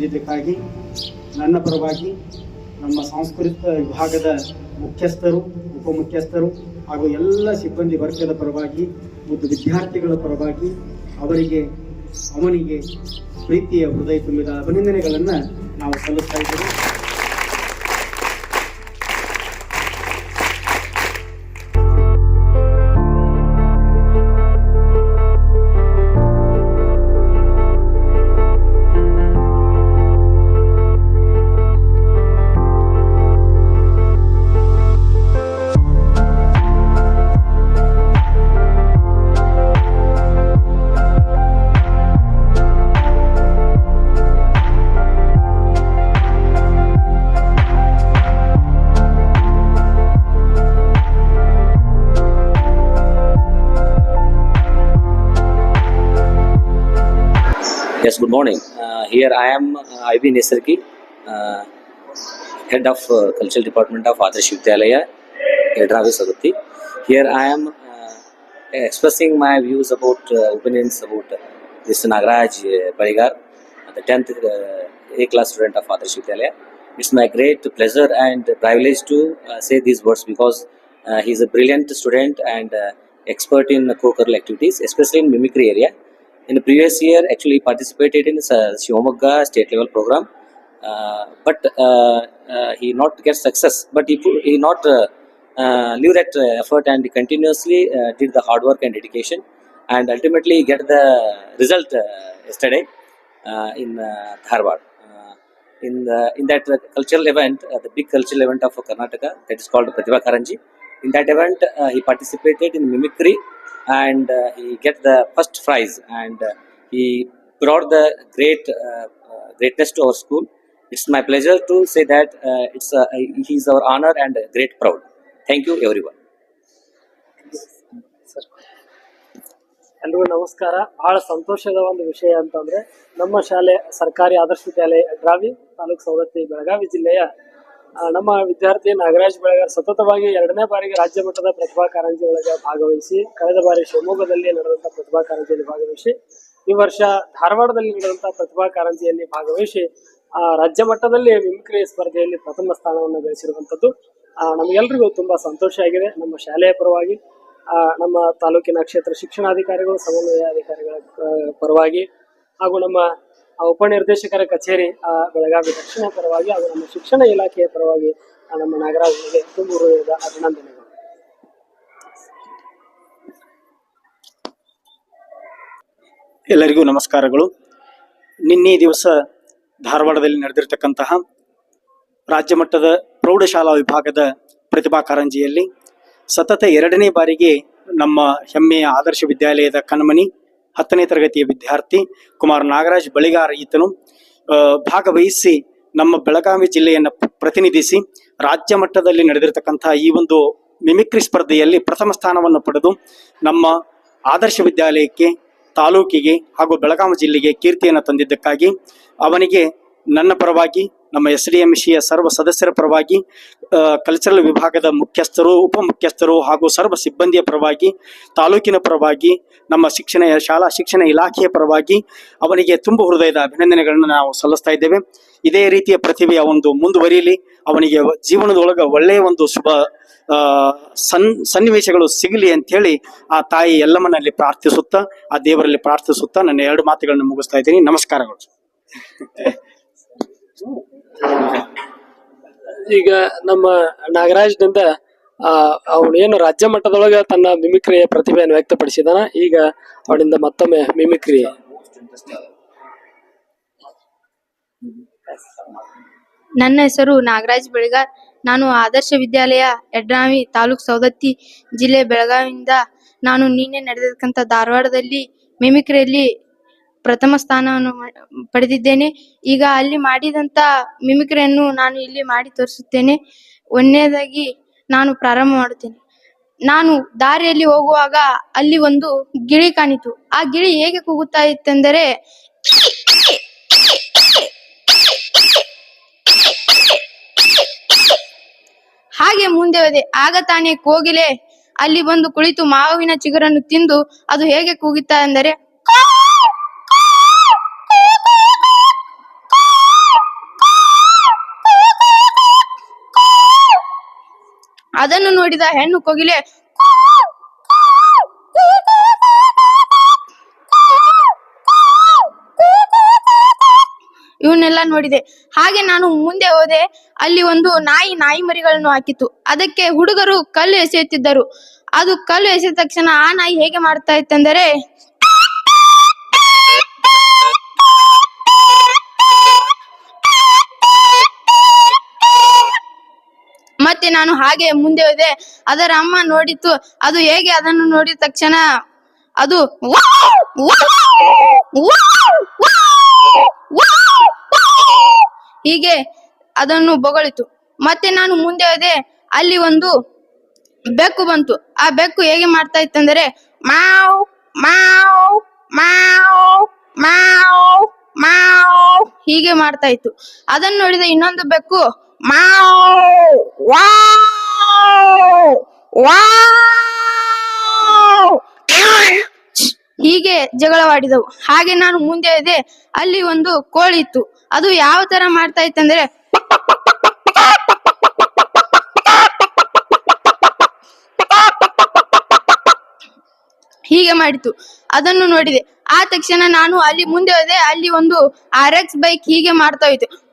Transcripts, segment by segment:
ತಂದಿದ್ದಕ್ಕಾಗಿ ನನ್ನ ಪರವಾಗಿ ನಮ್ಮ ಸಾಂಸ್ಕೃತಿಕ ವಿಭಾಗದ ಮುಖ್ಯಸ್ಥರು, ಉಪಮುಖ್ಯಸ್ಥರು ಹಾಗೂ ಎಲ್ಲ ಸಿಬ್ಬಂದಿ ವರ್ಗದ ಪರವಾಗಿ ಮತ್ತು ವಿದ್ಯಾರ್ಥಿಗಳ ಪರವಾಗಿ ಅವರಿಗೆ, ಅವನಿಗೆ ಪ್ರೀತಿಯ ಹೃದಯ ತುಂಬಿದ ಅಭಿನಂದನೆಗಳನ್ನು ನಾವು ಸಲ್ಲಿಸ್ತಾ ಇದ್ದೇವೆ. Yes, good morning. Uh, here I am uh, Ivy Nesarki, uh, head of uh, cultural department of Adarsh Vidyalaya, Sagati. Here I am uh, expressing my views about uh, opinions about uh, this Nagaraj uh, Parigar, the 10th uh, A class student of Adarsh Vidyalaya. It's my great pleasure and privilege to uh, say these words because uh, is a brilliant student and uh, expert in co-curricular activities, especially in mimicry area. In the previous year, actually he participated in uh, Shivamogga state level program, uh, but uh, uh, he not get success. But he he not uh, uh, leave that uh, effort and continuously uh, did the hard work and dedication, and ultimately get the result uh, yesterday uh, in uh. Uh, in the, in that cultural event, uh, the big cultural event of Karnataka that is called Pratibha Karanji. In that event, uh, he participated in mimicry and uh, he get the first prize and uh, he brought the great uh, uh, greatness to our school. It's my pleasure to say that uh, it's uh, he's our honor and great proud. Thank you, everyone. ಎಲ್ರಿಗೂ ನಮಸ್ಕಾರ ಬಹಳ ಸಂತೋಷದ ಒಂದು ವಿಷಯ ಅಂತಂದ್ರೆ ನಮ್ಮ ಶಾಲೆ ಸರ್ಕಾರಿ ಆದರ್ಶ ವಿದ್ಯಾಲಯ ಅಡ್ರಾವಿ ತಾಲೂಕು ಸವದತ್ತಿ ಬೆಳಗಾವಿ ಜಿಲ್ಲೆಯ ನಮ್ಮ ವಿದ್ಯಾರ್ಥಿ ನಾಗರಾಜ್ ಬೆಳಗಾರ್ ಸತತವಾಗಿ ಎರಡನೇ ಬಾರಿಗೆ ರಾಜ್ಯ ಮಟ್ಟದ ಪ್ರತಿಭಾ ಕಾರಂಜಿ ಒಳಗೆ ಭಾಗವಹಿಸಿ ಕಳೆದ ಬಾರಿ ಶಿವಮೊಗ್ಗದಲ್ಲಿ ನಡೆದಂತ ಪ್ರತಿಭಾ ಕಾರಂಜಿಯಲ್ಲಿ ಭಾಗವಹಿಸಿ ಈ ವರ್ಷ ಧಾರವಾಡದಲ್ಲಿ ನಡೆದಂತ ಪ್ರತಿಭಾ ಕಾರಂಜಿಯಲ್ಲಿ ಭಾಗವಹಿಸಿ ಆ, ರಾಜ್ಯ ಮಟ್ಟದಲ್ಲಿ ಮಿಮಿಕ್ರಿ ಸ್ಪರ್ಧೆಯಲ್ಲಿ ಪ್ರಥಮ ಸ್ಥಾನವನ್ನು ಗಳಿಸಿರುವಂತದ್ದು ನಮಗೆಲ್ಲರಿಗೂ ತುಂಬಾ ಸಂತೋಷ ಆಗಿದೆ. ನಮ್ಮ ಶಾಲೆಯ ಪರವಾಗಿ ನಮ್ಮ ತಾಲೂಕಿನ ಕ್ಷೇತ್ರ ಶಿಕ್ಷಣಾಧಿಕಾರಿಗಳು ಸಮನ್ವಯಾಧಿಕಾರಿಗಳ ಅಧಿಕಾರಿಗಳ ಪರವಾಗಿ ಹಾಗೂ ನಮ್ಮ ಉಪನಿರ್ದೇಶಕರ ಕಚೇರಿ ಬೆಳಗಾವಿ ದಕ್ಷಿಣ ಪರವಾಗಿ ಹಾಗೂ ನಮ್ಮ ಶಿಕ್ಷಣ ಇಲಾಖೆಯ ಪರವಾಗಿ ನಮ್ಮ ನಾಗರಾಜನಿಗೆ ತುಂಬ ಹೃದಯದ ಅಭಿನಂದನೆಗಳು. ಎಲ್ಲರಿಗೂ ನಮಸ್ಕಾರಗಳು. ನಿನ್ನೆ ದಿವಸ ಧಾರವಾಡದಲ್ಲಿ ನಡೆದಿರ್ತಕ್ಕಂತಹ ರಾಜ್ಯ ಮಟ್ಟದ ಪ್ರೌಢಶಾಲಾ ವಿಭಾಗದ ಪ್ರತಿಭಾ ಕಾರಂಜಿಯಲ್ಲಿ ಸತತ ಎರಡನೇ ಬಾರಿಗೆ ನಮ್ಮ ಹೆಮ್ಮೆಯ ಆದರ್ಶ ವಿದ್ಯಾಲಯದ ಕಣ್ಮಣಿ ಹತ್ತನೇ ತರಗತಿಯ ವಿದ್ಯಾರ್ಥಿ ಕುಮಾರ್ ನಾಗರಾಜ್ ಬಳಿಗಾರ ಈತನು ಭಾಗವಹಿಸಿ ನಮ್ಮ ಬೆಳಗಾವಿ ಜಿಲ್ಲೆಯನ್ನು ಪ್ರತಿನಿಧಿಸಿ ರಾಜ್ಯ ಮಟ್ಟದಲ್ಲಿ ನಡೆದಿರತಕ್ಕಂತಹ ಈ ಒಂದು ಮಿಮಿಕ್ರಿ ಸ್ಪರ್ಧೆಯಲ್ಲಿ ಪ್ರಥಮ ಸ್ಥಾನವನ್ನು ಪಡೆದು ನಮ್ಮ ಆದರ್ಶ ವಿದ್ಯಾಲಯಕ್ಕೆ, ತಾಲೂಕಿಗೆ ಹಾಗೂ ಬೆಳಗಾವಿ ಜಿಲ್ಲೆಗೆ ಕೀರ್ತಿಯನ್ನು ತಂದಿದ್ದಕ್ಕಾಗಿ ಅವನಿಗೆ ನನ್ನ ಪರವಾಗಿ ನಮ್ಮ ಎಸ್ ಡಿ ಎಂ ಸಿಯ ಸರ್ವ ಸದಸ್ಯರ ಪರವಾಗಿ ಕಲ್ಚರಲ್ ವಿಭಾಗದ ಮುಖ್ಯಸ್ಥರು, ಉಪಮುಖ್ಯಸ್ಥರು ಹಾಗೂ ಸರ್ವ ಸಿಬ್ಬಂದಿಯ ಪರವಾಗಿ, ತಾಲೂಕಿನ ಪರವಾಗಿ, ನಮ್ಮ ಶಿಕ್ಷಣ ಶಾಲಾ ಶಿಕ್ಷಣ ಇಲಾಖೆಯ ಪರವಾಗಿ ಅವನಿಗೆ ತುಂಬ ಹೃದಯದ ಅಭಿನಂದನೆಗಳನ್ನು ನಾವು ಸಲ್ಲಿಸ್ತಾ ಇದ್ದೇವೆ. ಇದೇ ರೀತಿಯ ಪ್ರತಿಭೆಯ ಒಂದು ಮುಂದುವರಿಯಲಿ, ಅವನಿಗೆ ಜೀವನದೊಳಗೆ ಒಳ್ಳೆಯ ಒಂದು ಶುಭ ಸನ್, ಸನ್ನಿವೇಶಗಳು ಸಿಗಲಿ ಅಂತ ಹೇಳಿ ಆ ತಾಯಿ ಎಲ್ಲಮ್ಮನಲ್ಲಿ ಪ್ರಾರ್ಥಿಸುತ್ತಾ, ಆ ದೇವರಲ್ಲಿ ಪ್ರಾರ್ಥಿಸುತ್ತಾ ನನ್ನ ಎರಡು ಮಾತುಗಳನ್ನು ಮುಗಿಸ್ತಾ ಇದ್ದೀನಿ. ನಮಸ್ಕಾರಗಳು. ಈಗ ನಮ್ಮ ನಾಗರಾಜ್ನಿಂದ, ಆ ಏನು ರಾಜ್ಯ ಮಟ್ಟದೊಳಗ ತನ್ನ ಮಿಮಿಕ್ರಿಯ ಪ್ರತಿಭೆಯನ್ನು ವ್ಯಕ್ತಪಡಿಸಿದನ ಈಗ ಅವನಿಂದ ಮತ್ತೊಮ್ಮೆ ಮಿಮಿಕ್ರಿ. ನನ್ನ ಹೆಸರು ನಾಗರಾಜ್ ಬೆಳಗಾರ್. ನಾನು ಆದರ್ಶ ವಿದ್ಯಾಲಯ ಯಡ್ರಾವಿ ತಾಲೂಕ್ ಸವದತ್ತಿ ಜಿಲ್ಲೆ ಬೆಳಗಾವಿಯಿಂದ ನಾನು ನಿನ್ನೆ ನಡೆದಿರ್ತಕ್ಕಂಥ ಧಾರವಾಡದಲ್ಲಿ ಮಿಮಿಕ್ರಿಯಲ್ಲಿ ಪ್ರಥಮ ಸ್ಥಾನವನ್ನು ಪಡೆದಿದ್ದೇನೆ. ಈಗ ಅಲ್ಲಿ ಮಾಡಿದಂತ ಮಿಮಿಕ್ರಿಯನ್ನು ನಾನು ಇಲ್ಲಿ ಮಾಡಿ ತೋರಿಸುತ್ತೇನೆ. ಒಂದನೇದಾಗಿ ನಾನು ಪ್ರಾರಂಭ ಮಾಡುತ್ತೇನೆ. ನಾನು ದಾರಿಯಲ್ಲಿ ಹೋಗುವಾಗ ಅಲ್ಲಿ ಒಂದು ಗಿಳಿ ಕಾಣಿತು. ಆ ಗಿಳಿ ಹೇಗೆ ಕೂಗುತ್ತಾ ಇತ್ತೆಂದರೆ, ಹಾಗೆ ಮುಂದೆ ಹೋದೆ. ಆಗ ತಾನೇ ಕೋಗಿಲೆ ಅಲ್ಲಿ ಬಂದು ಕುಳಿತು ಮಾವಿನ ಚಿಗುರನ್ನು ತಿಂದು ಅದು ಹೇಗೆ ಕೂಗುತ್ತಾ ಎಂದರೆ ಅದನ್ನು ನೋಡಿದ ಹೆಣ್ಣು ಕೋಗಿಲೆ, ಇವನ್ನೆಲ್ಲ ನೋಡಿದೆ. ಹಾಗೆ ನಾನು ಮುಂದೆ ಹೋದೆ. ಅಲ್ಲಿ ಒಂದು ನಾಯಿ ನಾಯಿ ಮರಿಗಳನ್ನು ಹಾಕಿತ್ತು. ಅದಕ್ಕೆ ಹುಡುಗರು ಕಲ್ಲು ಎಸೆಯುತ್ತಿದ್ದರು. ಅದು ಕಲ್ಲು ಎಸೆದ ತಕ್ಷಣ ಆ ನಾಯಿ ಹೇಗೆ ಮಾಡ್ತಾ ಇತ್ತೆಂದರೆ ನಾನು ಹಾಗೆ ಮುಂದೆ ಹೋದೆ. ಅದರ ಅಮ್ಮ ನೋಡಿತ್ತು ಅದು ಹೇಗೆ ಅದನ್ನು ನೋಡಿದ ತಕ್ಷಣ ಅದು! ಹೀಗೆ ಅದನ್ನು ಬೊಗಳಿತು. ಮತ್ತೆ ನಾನು ಮುಂದೆ ಹೋದೆ. ಅಲ್ಲಿ ಒಂದು ಬೆಕ್ಕು ಬಂತು. ಆ ಬೆಕ್ಕು ಹೇಗೆ ಮಾಡ್ತಾ ಇತ್ತಂದರೆ ಮಾವ್ ಮಾವ್ ಮಾವ್ ಮಾವ್ ಹೀಗೆ ಮಾಡ್ತಾ ಇತ್ತು. ಅದನ್ನು ನೋಡಿದ ಇನ್ನೊಂದು ಬೆಕ್ಕು ವಾವ್ ಹೀಗೆ ಜಗಳವಾಡಿದವು. ಹಾಗೆ ನಾನು ಮುಂದೆ ಇದೆ, ಅಲ್ಲಿ ಒಂದು ಕೋಳಿ ಇತ್ತು. ಅದು ಯಾವ ತರ ಮಾಡ್ತಾ ಇತ್ತಂದ್ರೆ ಹೀಗೆ ಮಾಡಿತು. ಅದನ್ನು ನೋಡಿದೆ. ಆ ತಕ್ಷಣ ನಾನು ಅಲ್ಲಿ ಮುಂದೆ ಹೋದೆ, ಅಲ್ಲಿ ಒಂದು ಆರ್ ಎಕ್ಸ್ ಬೈಕ್ ಹೀಗೆ ಮಾಡ್ತಾ ಇತ್ತು.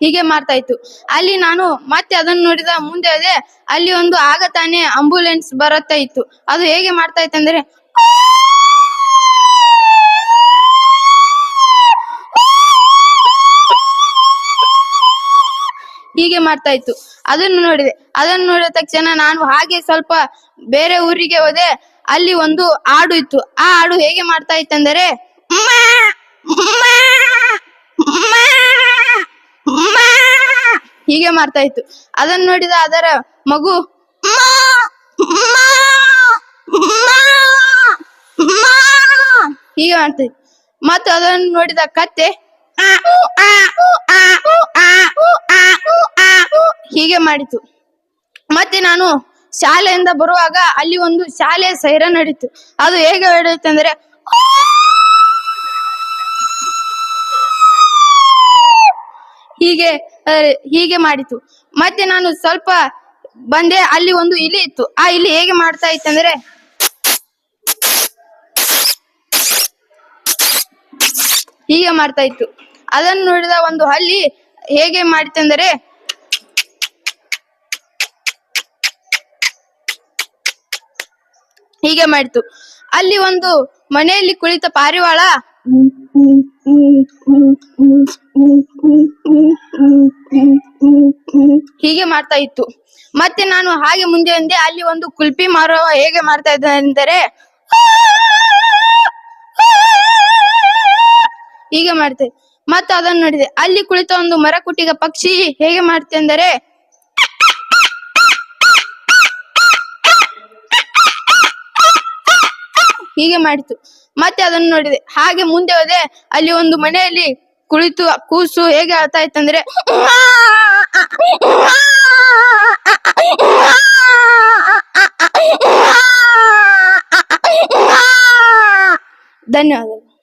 ಹೀಗೆ ಮಾಡ್ತಾ ಇತ್ತು. ಅಲ್ಲಿ ನಾನು ಮತ್ತೆ ಅದನ್ನು ನೋಡಿದ ಮುಂದೆ ಹೋದೆ, ಅಲ್ಲಿ ಒಂದು ಆಗ ತಾನೇ ಆಂಬುಲೆನ್ಸ್ ಬರುತ್ತಾ ಇತ್ತು. ಅದು ಹೇಗೆ ಮಾಡ್ತಾ ಇತ್ತು ಅಂದ್ರೆ, ಹೀಗೆ ಮಾಡ್ತಾ ಇತ್ತು. ಅದನ್ನು ನೋಡಿದೆ ಅದನ್ನು ನೋಡಿದ ತಕ್ಷಣ ನಾನು ಹಾಗೆ ಸ್ವಲ್ಪ ಬೇರೆ ಊರಿಗೆ ಹೋದೆ ಅಲ್ಲಿ ಒಂದು ಹಾಡು ಇತ್ತು ಆ ಹಾಡು ಹೇಗೆ ಮಾಡ್ತಾ ಇತ್ತಂದರೆ. ಹೀಗೆ ಮಾಡ್ತಾ ಇತ್ತು ಅದನ್ನು ನೋಡಿದ ಅದರ ಮಗು. ಹೀಗೆ ಮಾಡ್ತಾ ಇತ್ತು ಮತ್ತು ಅದನ್ನು ನೋಡಿದ ಕತ್ತೆ ಹೀಗೆ ಮಾಡಿತು. ಮತ್ತೆ ನಾನು ಶಾಲೆಯಿಂದ ಬರುವಾಗ ಅಲ್ಲಿ ಒಂದು ಶಾಲೆಯ ಸೈರ ನಡೀತು. ಅದು ಹೇಗೆ ನಡೆಯುತ್ತಂದ್ರೆ ಹೀಗೆ ಹೀಗೆ ಮಾಡಿತು. ಮತ್ತೆ ನಾನು ಸ್ವಲ್ಪ ಬಂದೆ, ಅಲ್ಲಿ ಒಂದು ಇಲಿ ಇತ್ತು. ಆ ಇಲಿ ಹೇಗೆ ಮಾಡ್ತಾ ಇತ್ತಂದ್ರೆ ಹೀಗೆ ಮಾಡ್ತಾ ಇತ್ತು. ಅದನ್ನು ನೋಡಿದ ಒಂದು ಹಲ್ಲಿ ಹೇಗೆ ಮಾಡಿತೆಂದರೆ ಹೀಗೆ ಮಾಡಿತು. ಅಲ್ಲಿ ಒಂದು ಮನೆಯಲ್ಲಿ ಕುಳಿತ ಪಾರಿವಾಳ, ಹೀಗೆ ಮಾಡ್ತಾ ಇತ್ತು. ಮತ್ತೆ ನಾನು ಹಾಗೆ ಮುಂದೆ ಬಂದೆ ಅಲ್ಲಿ ಒಂದು ಕುಲ್ಪಿ ಮಾರುವ ಹೇಗೆ ಮಾಡ್ತಾ ಇದ್ದ ಎಂದರೆ, ಹೀಗೆ ಮಾಡ್ತೇವೆ ಮತ್ತೆ ಅದನ್ನು ನೋಡಿದೆ. ಅಲ್ಲಿ ಕುಳಿತ ಒಂದು ಮರ ಕುಟ್ಟಿಗ ಪಕ್ಷಿ ಹೇಗೆ ಮಾಡ್ತೆ ಎಂದರೆ ಹೀಗೆ ಮಾಡಿತು. ಮತ್ತೆ ಅದನ್ನು ನೋಡಿದೆ. ಹಾಗೆ ಮುಂದೆ ಹೋದೆ. ಅಲ್ಲಿ ಒಂದು ಮನೆಯಲ್ಲಿ ಕುಳಿತು, ಕೂಸು ಹೇಗೆ ಆಳ್ತಾ ಇತ್ತಂದ್ರೆ ಧನ್ಯವಾದಗಳು.